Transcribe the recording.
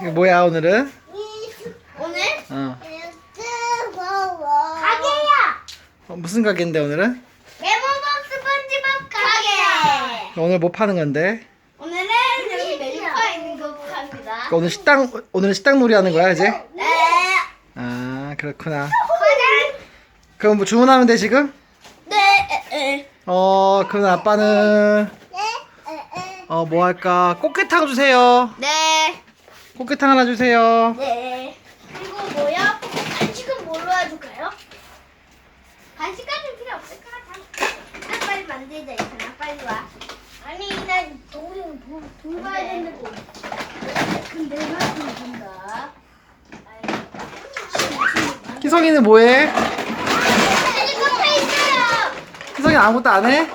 이게 뭐야 오늘은? 오늘 어. 가게야. 어, 무슨 가게인데 오늘은? 레몬밥 스펀지밥 가게. 오늘 뭐 파는 건데? 오늘은 여기 메뉴가 있는 거. 그러니까 오늘 식당 오늘은 식당 놀이 하는 거야 이제? 네. 아 그렇구나. 과장. 그럼 뭐 주문하면 돼 지금? 네. 어 그럼 아빠는 어뭐 할까? 꽃게탕 주세요. 네. 꽃게탕 하나 주세요. 네. 그리고 뭐요? 간식은 뭘로 해줄까요? 간식까지는 필요 없을 것 같아. 나 빨리 만들자 있잖아. 빨리 와. 아니 난 동생 돌봐야 된다고. 근데 나 돌본다. 희성이는 뭐해? 헬리콥터 있어요. 희성이 아무것도 안 해?